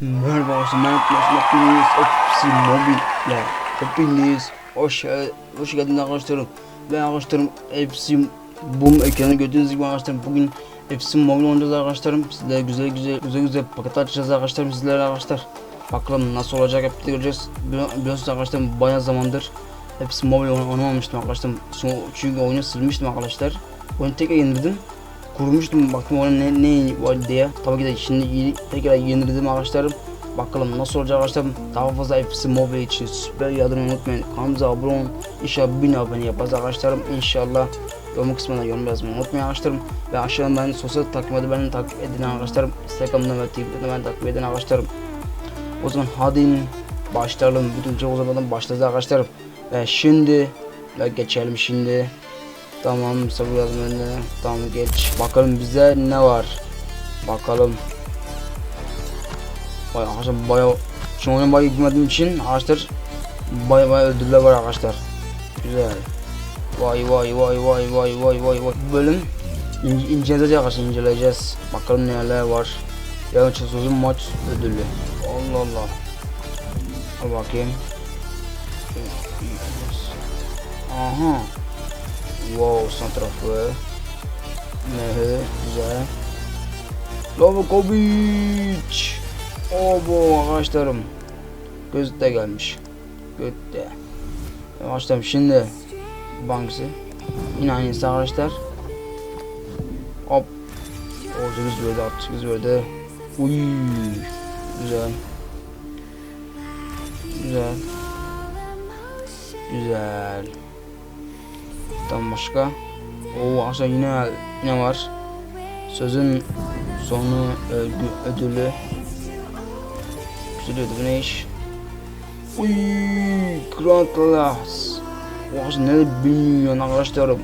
Merhaba arkadaşlar hepiniz hepsi mobil hepiniz hoş, hoş geldiniz arkadaşlarım. Ben arkadaşlarım hepsi boom ekranı gördüğünüz gibi arkadaşlarım bugün hepsi mobil oynayacağız arkadaşlarım sizlere güzel güzel güzel güzel paket açacağız arkadaşlarım sizlere arkadaşlar. Bakalım nasıl olacak hep birlikte göreceğiz. Bili- biliyorsunuz arkadaşlarım bayağı zamandır hepsi mobil oyn- oynamamıştım arkadaşlarım çünkü oyunu silmiştim arkadaşlar oyunu tekrar yenildim kurmuştum baktım ona ne, ne var diye. Tabii ki de şimdi yeni- tekrar yenildim arkadaşlarım. Bakalım nasıl olacak arkadaşlarım. Daha fazla FC Mobile için süper yardımı unutmayın. Kanalımıza abone olun. İnşallah 1000 abone yaparız arkadaşlarım. İnşallah yorum kısmına yorum yazmayı unutmayın arkadaşlarım. Ve aşağıdan beni sosyal edin, beni takip edin arkadaşlarım. Instagram'dan ve Twitter'dan beni takip edin arkadaşlarım. O zaman hadi başlayalım. Bütün çok uzamadan başladı arkadaşlarım. Ve şimdi ve geçelim şimdi. Tamam sabır yazmanı. Tamam geç. Bakalım bize ne var. Bakalım. Vay arkadaşlar baya şu oyunu baya bilmediğim için arkadaşlar baya baya ödüller var arkadaşlar. Güzel. Vay vay vay vay vay vay vay vay. Bölüm ince, inceleyeceğiz arkadaşlar inceleyeceğiz. Bakalım neler var. Yarın uzun maç ödülü. Allah Allah. Al bakayım. Aha. Wow, santrafor. Mehe, güzel. Lovakovic. Obo arkadaşlarım. Gözde gelmiş. Gözde. Arkadaşlarım şimdi Banksy. Yine aynısı arkadaşlar. Hop. O 8 verdi, 68 verdi. Uy. Güzel. Güzel. Güzel. Tam başka. Oo aslında yine ne var? Sözün sonu ödü, ödülü. Güzel ödülü ne iş? Uy, Grand Class. O aslında ne bilmiyorum arkadaşlarım.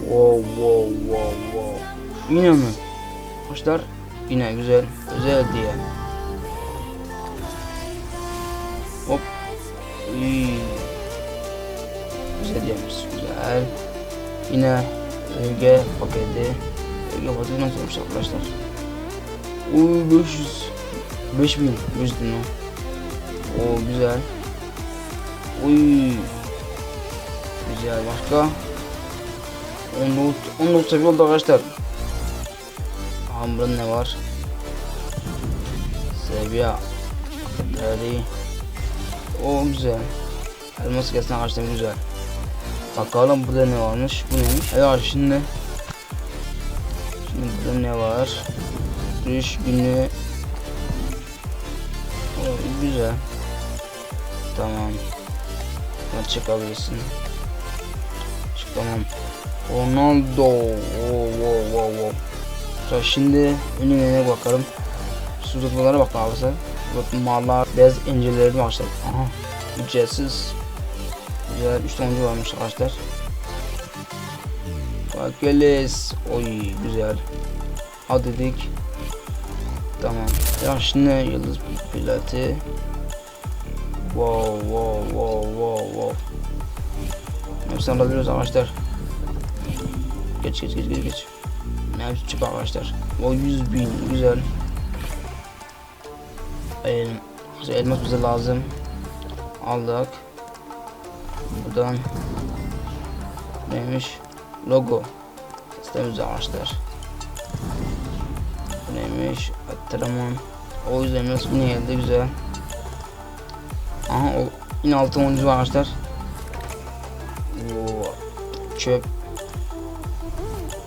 Wow wow wow wow. Yine mi? Arkadaşlar yine güzel. Özel diye. Hop. Uy. Yine ÖG paketi. ÖG paketi nasıl olmuş arkadaşlar? Uuu 500 5000 100 bin o. Güzel. Uy. Güzel başka. 19 19 seviye oldu arkadaşlar. Burada ne var? Seviye paketleri. O güzel. Elmas gelsin arkadaşlar güzel. Bakalım burada ne varmış? Bu neymiş? Evet şimdi. Şimdi burada ne var? Giriş günü. O, Güzel. Tamam. Buna çıkabilirsin. Çıkamam. Ronaldo. Oh, wow, wow, wow. Sonra şimdi önüne bakalım. Su tutmalara bakalım arkadaşlar Tutmalar Beyaz inceleri başladı Aha Ücretsiz Güzel 3 tane varmış arkadaşlar. Bakeles. Oy güzel. Al dedik. Tamam. Ya şimdi yıldız pilati. Wow wow wow wow wow. Hepsini alabiliyoruz arkadaşlar. Geç geç geç geç geç. Hepsi çık arkadaşlar. O 100 bin güzel. El, elmas bize lazım. Aldık. Buradan neymiş? Logo. Sistemimizi açtılar. Bu neymiş? Antrenman. O yüzden nasıl yine geldi güzel. Aha o yine altın oyuncu arkadaşlar. Oo, çöp.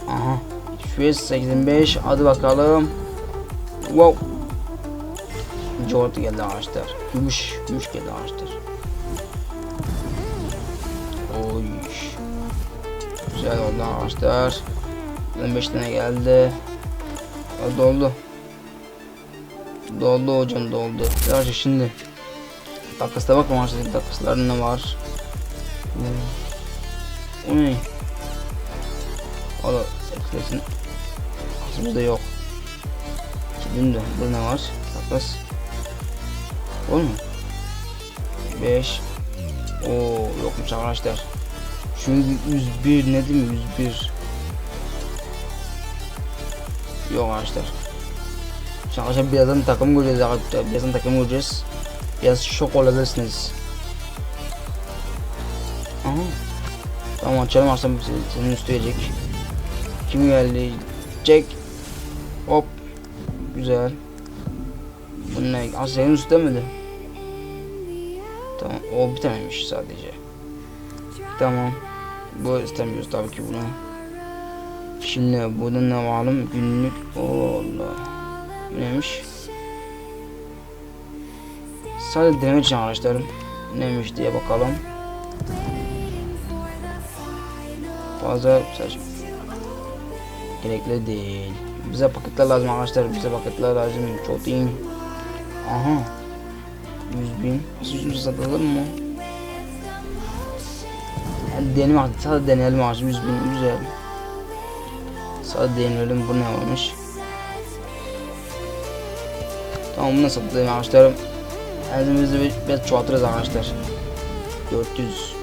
Aha. 285 hadi bakalım. Wow. Jordan geldi arkadaşlar. Gümüş, gümüş geldi arkadaşlar. Güzel oldu arkadaşlar. 15 tane geldi. Doldu. Doldu hocam doldu. Arkadaşlar şimdi takısla bakma arkadaşlar takıslar ne var? O ne? O da eklesin. Aslında yok. Şimdi burada ne var? Takas. O mu? 5 Oo yokmuş arkadaşlar. Çünkü 101 ne değil mi? 101. Yok arkadaşlar. Şimdi arkadaşlar birazdan takım göreceğiz arkadaşlar. Birazdan takım göreceğiz. Biraz şok olabilirsiniz. Aha. Tamam açalım aslında senin üstü gelecek. Kim geldi? Jack. Hop. Güzel. Bu ne? Aa senin üstü demedi. Tamam o bir taneymiş sadece. Tamam. Bu istemiyoruz tabii ki bunu. Şimdi burada ne varım? Günlük. Allah. Neymiş? Sadece deneme için arkadaşlarım. Neymiş diye bakalım. Fazla saçma. Gerekli değil. Bize paketler lazım arkadaşlar. Bize paketler lazım. Çok değil. Aha. 100 bin. Nasıl 100 bin satılır mı? Yani deneyelim artık. Sadece deneyelim artık. 100 bin. Güzel. Sadece deneyelim. Bu ne olmuş? Tamam bunu satayım arkadaşlar. Elimizde bir, biraz çoğaltırız arkadaşlar. 400.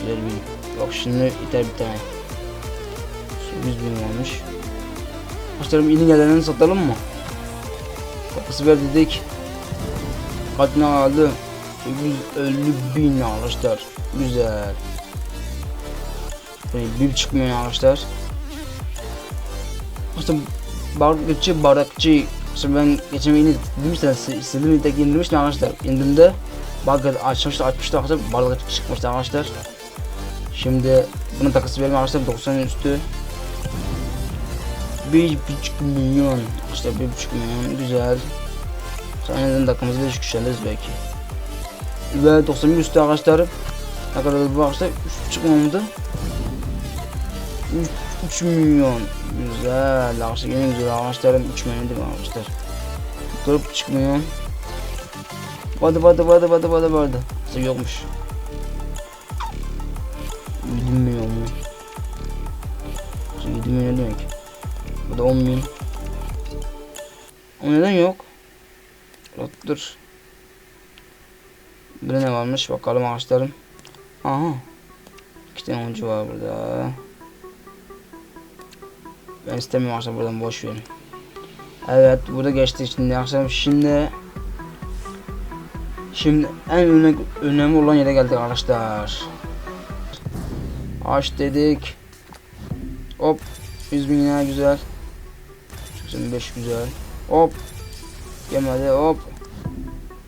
Güzel bin. Yok şimdi yeter bir tane. Şu 100 bin olmuş. Arkadaşlarım yeni gelenini satalım mı? Kapısı ver dedik. Kaç ne aldı? 150 bin arkadaşlar. Güzel. Böyle bir çıkmıyor arkadaşlar. Arkadaşlar bardakçı bardakçı Şimdi ben geçen yeni demiştim istediğim tek indirmiştim arkadaşlar. İndirimde bak açmıştı açmıştı arkadaşlar balık çıkmıştı arkadaşlar. Şimdi bunun takısı verelim arkadaşlar 90 üstü. Bir buçuk milyon işte bir buçuk milyon güzel. Sonra neden takımızı bir güçlendiririz belki. Ve 90 bin üstü arkadaşlar. Ne kadar bu arkadaşlar 3,5 milyondu. 3 milyon. Güzel. Arkadaşlar yine güzel arkadaşlarım 3 milyon değil mi arkadaşlar? Grup çıkmıyor. Vardı vardı vardı vardı vardı vardı. Aslında yokmuş. 7 milyon mu? 7 milyon demek? Bu da 10 milyon. O neden? Yok dur. Burada ne varmış bakalım ağaçlarım. Aha. İki tane oyuncu var burada. Ben istemiyorum akşam buradan boş verin. Evet burada geçti şimdi akşam şimdi Şimdi en önemli, önemli olan yere geldik arkadaşlar. Aç dedik. Hop 100 bin lira güzel. 85 güzel. Hop. Gelmedi hop.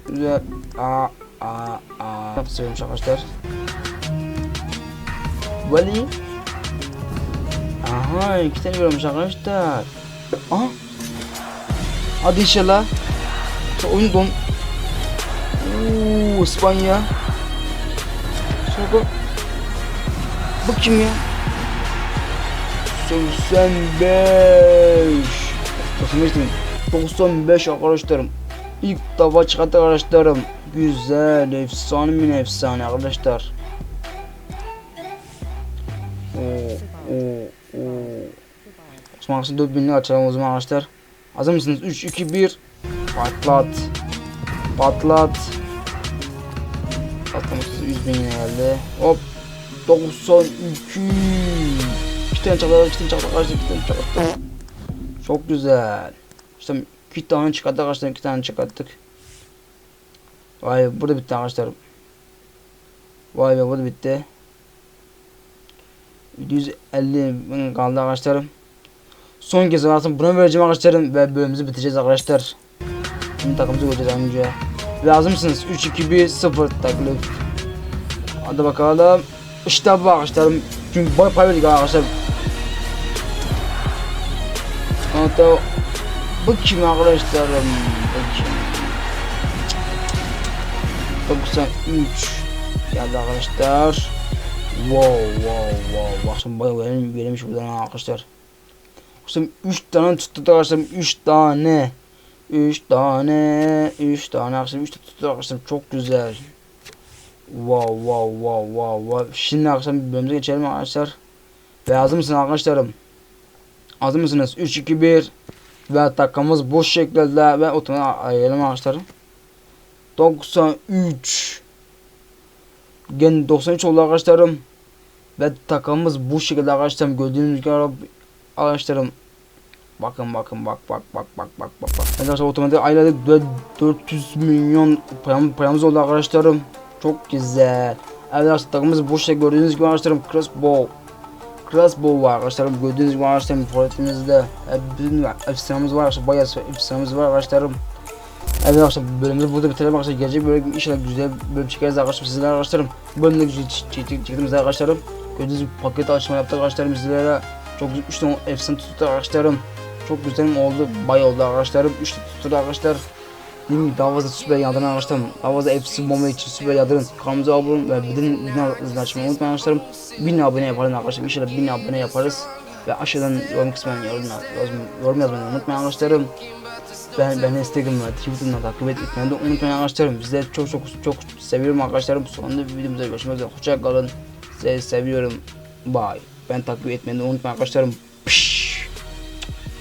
Güzel. Aa aa. Seviyormuş arkadaşlar. Vali. Aha iki tane görmüş arkadaşlar. Aha. Hadi inşallah. Şu oyun don. Uuu İspanya. Sonra bu kim ya? 85. 95 değil mi? 95 arkadaşlarım. İlk defa çıkarttık arkadaşlarım. Güzel, efsane mi efsane arkadaşlar. Oo, oo, oo. Osman Aksın 4000'li açalım o zaman arkadaşlar. Hazır mısınız? 3, 2, 1. Patlat. Patlat. Patlamışız 100 bin geldi. Hop. 92. İki tane çakal, iki tane çakal, kaçtı, iki tane çakal. Çok güzel. İşte iki tane çıkarttık arkadaşlar, iki tane çıkarttık. Vay be, burada bitti arkadaşlar. Vay be, burada bitti. 150 bin kaldı arkadaşlarım. Son kez artık buna vereceğim arkadaşlarım ve bölümümüzü bitireceğiz arkadaşlar. Şimdi takımımızı koyacağız önce. Lazım mısınız? 3, 2, 1, 0 taklif. Hadi bakalım. İşte bu arkadaşlarım. Çünkü boy pay verdik arkadaşlar. Hatta bu kim arkadaşlarım? Bu kim? 93 geldi arkadaşlar. Wow wow wow. Bak şimdi bayağı verim, verilmiş buradan arkadaşlar. Arkadaşlar 3 tane tuttu arkadaşlar 3 tane. 3 tane 3 tane arkadaşlar 3 tuttu arkadaşlar çok güzel. Wow wow wow wow wow. Şimdi arkadaşlar bölümümüze geçelim arkadaşlar. Ve hazır mısınız arkadaşlarım? Hazır mısınız? 3 2 1 ve takımımız boş şekilde ve otomatik ayıralım arkadaşlar. 93 Gen 93 oldu arkadaşlarım. Ve takımımız bu şekilde arkadaşlarım gördüğünüz gibi arkadaşlarım Bakın bakın bak bak bak bak bak bak. Arkadaşlar otomatik ayladık 400 milyon param, paramız oldu arkadaşlarım. Çok güzel. Evet arkadaşlar takımımız boşta gördüğünüz gibi arkadaşlarım crossbow. Crossbow var arkadaşlarım gördüğünüz gibi arkadaşlarım forvetimizde bütün efsanemiz var arkadaşlar bayağı efsanemiz var arkadaşlarım. Evet arkadaşlar bölümümüzü burada bitirelim arkadaşlar. Gelecek bölüm inşallah güzel bölüm çekeriz arkadaşlar sizlerle arkadaşlarım. Bölümde güzel çektiğimiz arkadaşlarım. Gördüğünüz gibi paket açma yaptık arkadaşlarım sizlere. Çok güzel 3 tane efsane tuttu arkadaşlarım. Çok güzel oldu. Bayağı oldu arkadaşlarım. 3 tuttu arkadaşlar. Dediğim gibi daha fazla süper yadırın arkadaşlarım. Daha fazla FC bomba için süper yadırın. Kanalımıza abone olun ve bildirim bildirim açmayı unutmayın arkadaşlarım. 1000 abone yapalım arkadaşlar. İnşallah 1000 abone yaparız. Ve aşağıdan yorum kısmına yorum, yorum yazmayı unutmayın arkadaşlarım. Ben ben Instagram ve Twitter'dan takip etmeyi de unutmayın arkadaşlarım. Sizleri çok çok çok seviyorum arkadaşlarım. Sonunda bir videomuzda görüşmek üzere. Hoşça kalın. Sizi seviyorum. Bye. Ben takip etmeyi de unutmayın arkadaşlarım.